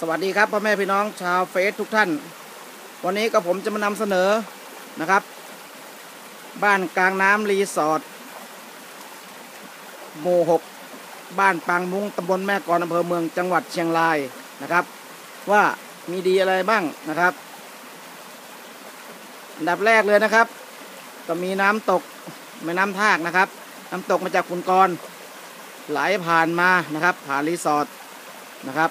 สวัสดีครับพ่อแม่พี่น้องชาวเฟซทุกท่าน วันนี้ก็ผมจะมานำเสนอนะครับ บ้านกลางน้ำรีสอร์ทหมู่หกบ้านปางมุ้งตำบลแม่กลอำเภอเมืองจังหวัดเชียงรายนะครับ ว่ามีดีอะไรบ้างนะครับอันดับแรกเลยนะครับ ก็มีน้ำตกแม่น้ำทากนะครับ น้ำตกมาจากขุนกรไหลผ่านมานะครับ ผ่านรีสอร์ทนะครับ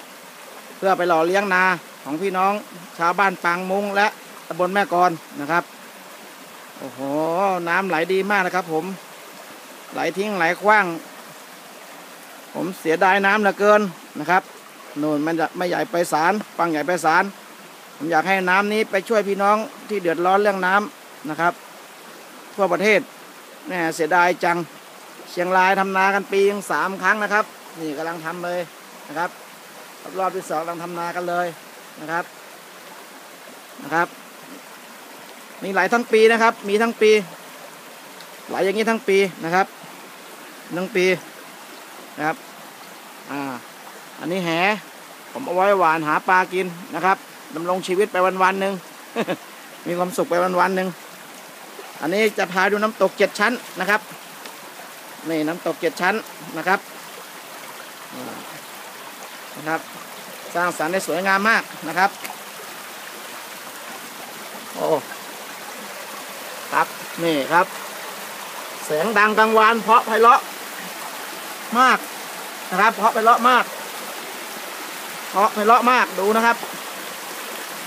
พื่อไปหล่อเลี้ยงนาของพี่น้องชาวบ้านปางมุงและตำบลแม่กรนะครับ โอ้โห น้ำไหลดีมากนะครับผม ไหลทิ้งไหลกว้าง ผมเสียดายน้ำเหลือเกินนะครับนู่นมันจะไม่ใหญ่ไปสารปังใหญ่ไปสารผมอยากให้น้ำนี้ไปช่วยพี่น้องที่เดือดร้อนเรื่องน้ำนะครับ ทั่วประเทศแน่เสียดายจังเชียงรายทำนากันปีสามครั้งนะครับ นี่กำลังทำเลยนะครับ รอบที่สองกำลังทำนากันเลยนะครับนะครับ มีไหลทั้งปีนะครับ มีทั้งปี ไหลอย่างนี้ทั้งปีนะครับทั้งปีนะครับอ่าอันนี้แหผมเอาไว้หวานหาปลากินนะครับดำรงชีวิตไปวันวันหนึ่งมีความสุขไปวันวันหนึ่งอันนี้จะพาดูน้ำตกเจ็ดชั้นนะครับนี่น้ำตกเจ็ดชั้นนะครับอ่า นะครับ สร้างสรรค์ได้สวยงามมากนะครับ โอ้ครับนี่ครับแสงดังกลางวานเพราะไพเราะมากนะครับ เพราะไพเราะมาก เพราะไพเราะมากดูนะครับ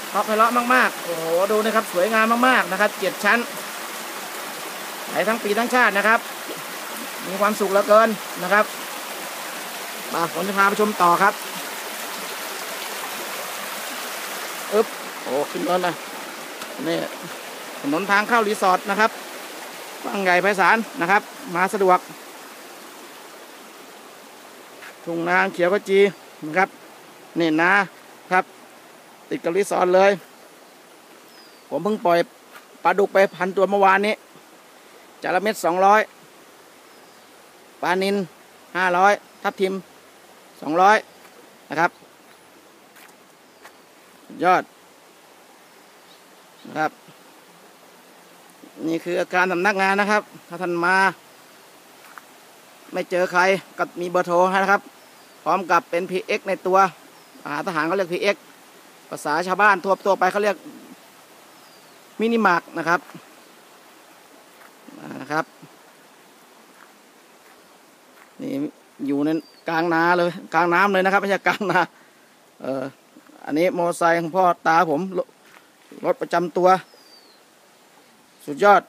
เพราะไพเราะมากๆโอ้โหดูนะครับสวยงามมากๆนะครับเจ็ดชั้นไหลทั้งปีทั้งชาตินะครับ มีความสุขเหลือเกินนะครับมาผมจะพาไปชมต่อครับ อึ๊บ โอ้ขึ้นรถนะนี่ถนนทางเข้ารีสอร์ทนะครับบางใหญ่ไพศาลนะครับ มาสะดวกทุ่งนาเขียวกจีนะครับนี่นะครับ ติดกับรีสอร์ทเลย ผมเพิ่งปล่อยปลาดุกไปพันตัวเมื่อวานนี้จาระเม็ดสองร้อยปลานินห้าร้อยทับทิมสองร้อยนะครับ ยอด นะครับ นี่คืออาการสำนักงานนะครับ ถ้าท่านมา ไม่เจอใครก็มีเบอร์โทรให้นะครับ พร้อมกับเป็น PX ในตัวอาหารทหารเขาเรียก PX ภาษาชาวบ้านทั่วตัวไปเขาเรียกมินิมาร์กนะครับนะครับ นี่อยู่ในกลางนาเลย กลางน้ำเลยนะครับไม่ใช่กลางนาเอออันนี้มอไซค์ของพ่อตาผม รถประจำตัว สุดยอด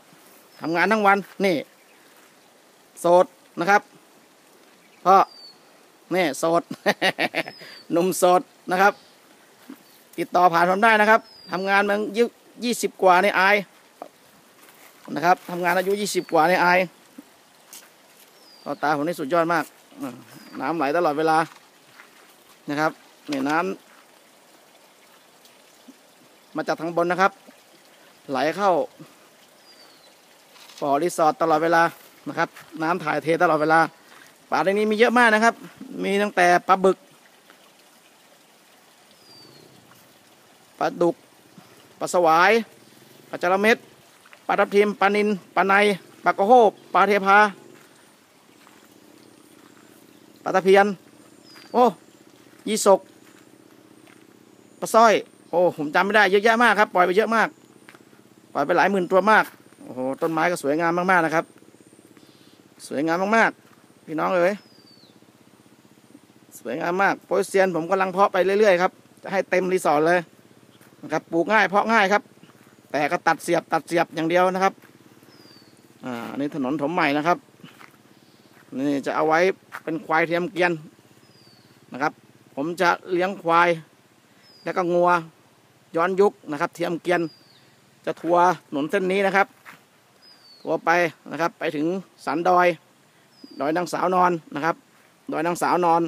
ทำงานทั้งวัน นี่ โสดนะครับพ่อนี่โสดหนุ่มโสดนะครับ ติดต่อผ่านผมได้นะครับทำงานมันยุยี่สิบกว่าในอายนะครับทำงานอายุยี่สิบกว่าในอายพ่อตาผมนี่สุดยอดมาก น้ำไหลตลอดเวลานะครับนี่น้ำ มาจากทางบนนะครับ ไหลเข้าบ่อรีสอร์ทตลอดเวลานะครับ น้ำถ่ายเทตลอดเวลาปลาในนี้มีเยอะมากนะครับ มีตั้งแต่ปลาบึกปลาดุกปลาสวายปลาจระเม็ดปลาทับทิมปลานินปลาในปลากระโฮบปลาเทพาปลาตะเพียน โอ้ยี่สกปลาสร้อย โอ้ผมจำไม่ได้เยอะแยะมากครับ ปล่อยไปเยอะมาก ปล่อยไปหลายหมื่นตัวมากโอ้โหต้นไม้ก็สวยงามมากๆนะครับ สวยงามมากๆ พี่น้องเอ๋ยสวยงามมากโปรเซียนผมกำลังเพาะไปเรื่อยๆครับจะให้เต็มรีสอร์ทเลยนะครับปลูกง่ายเพาะง่ายครับ แต่ก็ตัดเสียบตัดเสียบอย่างเดียวนะครับอ่านี่ถนนถมใหม่นะครับนี่จะเอาไว้เป็นควายเทียมเกียนนะครับ ผมจะเลี้ยงควาย แล้วก็งัว ย้อนยุคนะครับ เทียมเกียนจะทัวร์ถนนเส้นนี้นะครับ ทัวร์ไปนะครับไปถึงสันดอย ดอยนางสาวนอนนะครับ ดอยนางสาวนอน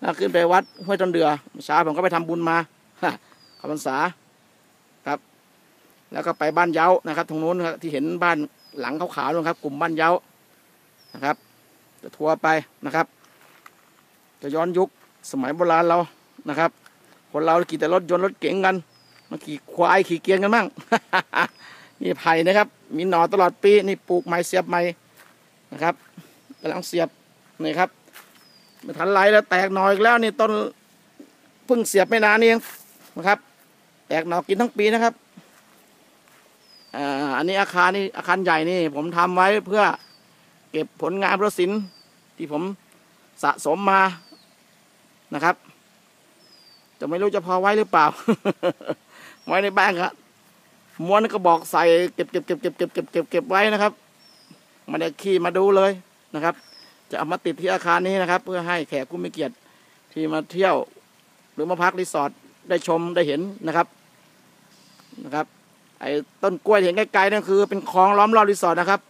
แล้วขึ้นไปวัดห้วยต้นเดือเมื่อเช้าผมก็ไปทำบุญมาขบพรรษาครับ แล้วก็ไปบ้านเย้านะครับตรงนู้นที่เห็นบ้านหลังขาวๆนะครับ กลุ่มบ้านเย้านะครับ จะทัวร์ไปนะครับ จะย้อนยุคสมัยโบราณเรานะครับคคนเราขี่แต่รถยนต์รถเก๋งกัน มาขี่ควายขี่เกียงกันมั่งนี่ไผ่นะครับ มีหน่อตลอดปีนี่ปลูกไม้เสียบไม้นะครับกำลังเสียบนี่ครับม่ทันไรแล้วแตกหน่ออีกแล้วนี่ต้นเพิ่งเสียบไม่นานนี่เองนะครับ แตกหนอกินทั้งปีนะครับอันนี้อาคารนี่อาคารใหญ่นี่ ผมทำไว้เพื่อเก็บผลงานพุทธศิลป์ที่ผมสะสมมานะครับ จะไม่รู้จะพอไว้หรือเปล่า ไว้ในบ้านครับม้วนกระบอกใส่เก็บเก็บเก็บเก็บเก็บเก็บเก็บเก็บไว้นะครับไมันจะขี่มาดูเลยนะครับ จะเอามาติดที่อาคารนี้นะครับ เพื่อให้แขกผู้มีเกียรติที่มาเที่ยว หรือมาพักรีสอร์ทได้ชมได้เห็นนะครับนะครับ ไอ้ต้นกล้วยเห็นไกลๆนั่นคือ เป็นคลองล้อมรอบรีสอร์ทนะครับ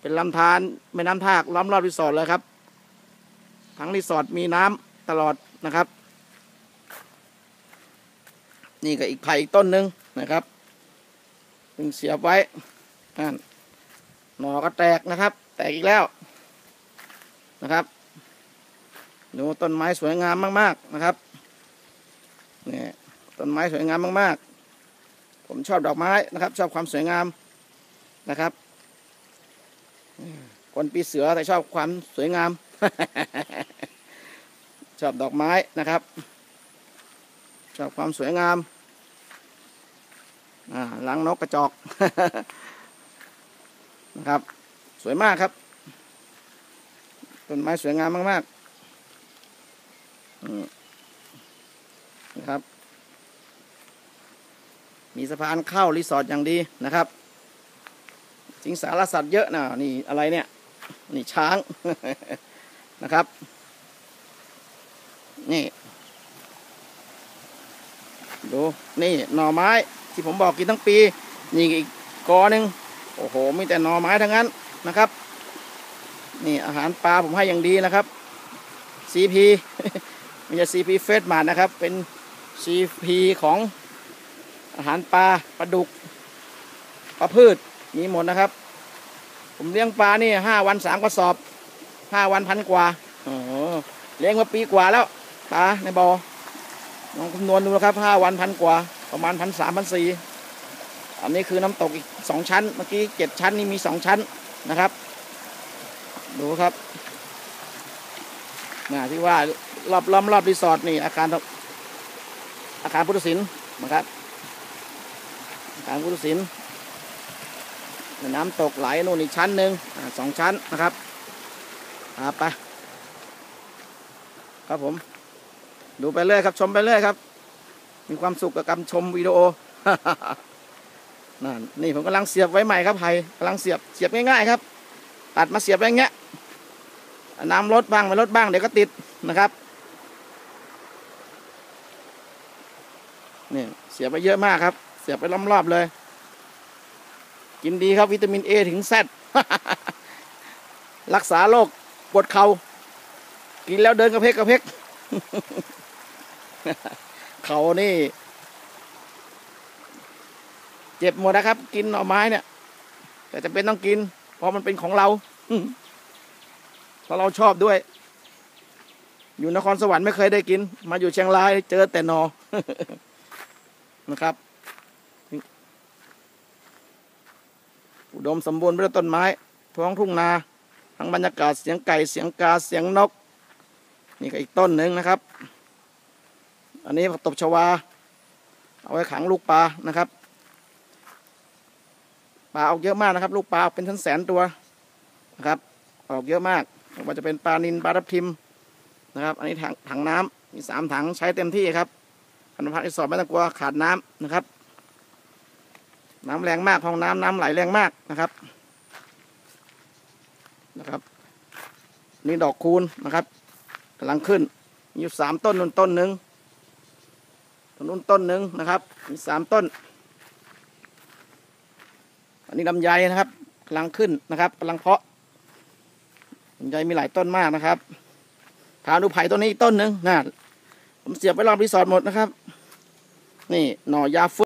เป็นลำธารแม่น้ำทากล้อมรอบรีสอร์ทเลยครับ ทั้งรีสอร์ทมีน้ำตลอดนะครับ นี่ก็อีกไผ่อีกต้นหนึ่งนะครับเพิ่งเสียบไว้นั่นหน่อก็แตกนะครับ แตกอีกแล้วนะครับดูต้นไม้สวยงามมากๆนะครับนี่ต้นไม้สวยงามมากๆ ผมชอบดอกไม้นะครับ ชอบความสวยงามนะครับ คนปีเสือแต่ชอบความสวยงาม ชอบดอกไม้นะครับ ชอบความสวยงาม หลังนกกระจอกนะครับ สวยมากครับต้นไม้สวยงามมากๆอืมนะครับ มีสะพานเข้ารีสอร์ทอย่างดีนะครับสิงสารสัตว์เยอะนะนี่อะไรเนี่ยนี่ช้างนะครับ นี่ ดู นี่ หน่อไม้ ที่ผมบอกกินทั้งปี นี่อีกกอหนึ่งโอ้โหมีแต่หน่อไม้ทั้งนั้นนะครับ นี่อาหารปลาผมให้อย่างดีนะครับ CP ไม่ใช่ CP เฟสมาดนะครับ เป็น CP ของอาหารปลาปลาดุกปลาพืชมีหมดนะครับ ผมเลี้ยงปลานี่ห้าวันสามกระสอบห้าวันพันกว่าโอ้เลี้ยงมาปีกว่าแล้วปลาในบอ่อลองคำนวณดูนะครับห้าวันพันกว่า ประมาณพันสามพันสี่อันนี้คือน้ำตกอีกสองชั้น เมื่อกี้เจ็ดชั้นนี่มีสองชั้นนะครับ ดูครับนะที่ว่ารอบล้อมรอบรีสอร์ทนี่อาคารอาคารพุทธศิลป์นะครับอาคารพุทธศิลป์น้ำตกไหลนู่นอีกชั้นหนึ่งสองชั้นนะครับอาไปครับผม ดูไปเรื่อยครับชมไปเรื่อยครับ มีความสุขกับการชมวิดีโอนั่นนี่ผมกำลังเสียบไว้ใหม่ครับไผ่กำลังเสียบเสียบง่ายๆครับ ตัดมาเสียบไว้อย่างเงี้ยน้ำลดบ้างไม่ลดบ้างเดี๋ยวก็ติดนะครับนี่เสียบไปเยอะมากครับ เสียบไปรอบๆเลย กินดีครับวิตามินเอถึงแซดรักษาโรคปวดเขา่ากินแล้วเดินกระเพกกระเพก เขานี่ เจ็บหมดนะครับ กินหน่อไม้เนี่ย แต่จะเป็นต้องกิน เพราะมันเป็นของเราเพราะเราชอบด้วย อยู่นครสวรรค์ไม่เคยได้กิน มาอยู่เชียงรายเจอแต่นอนะครับอุดมสมบูรณ์ไปด้วยต้นไม้ท้องทุ่งนาทั้งบรรยากาศเสียงไก่เสียงกาเสียงนก นี่ก็อีกต้นหนึ่งนะครับ อันนี้ผักตบชวา เอาไว้ขังลูกปลานะครับ ปลาออกเยอะมากนะครับ ลูกปลาออกเป็นทั้งแสนตัวนะครับ ออกเยอะมากไม่ว่าจะเป็นปลานินปลาทับทิมนะครับ อันนี้ถังถังน้ำมีสามถังใช้เต็มที่ครับพันธุ์พักที่สอบไม่ต้องกลัวขาดน้ำนะครับ น้ำแรงมากห้องน้ำน้ำไหลแรงมากนะครับนะครับ นี่ดอกคูณนะครับกำลังขึ้นมีอยู่สามต้นนนต้นหนึ่ง นุ่นต้นหนึ่งนะครับ มีสามต้น อันนี้ลำไยนะครับกำลังขึ้นนะครับกำลังเพาะลำไยมีหลายต้นมากนะครับพาดูไผ่ต้นนี้อีกต้นหนึ่งนะผมเสียบไว้รอบรีสอร์ทหมดนะครับ นี่หน่อยาฟุ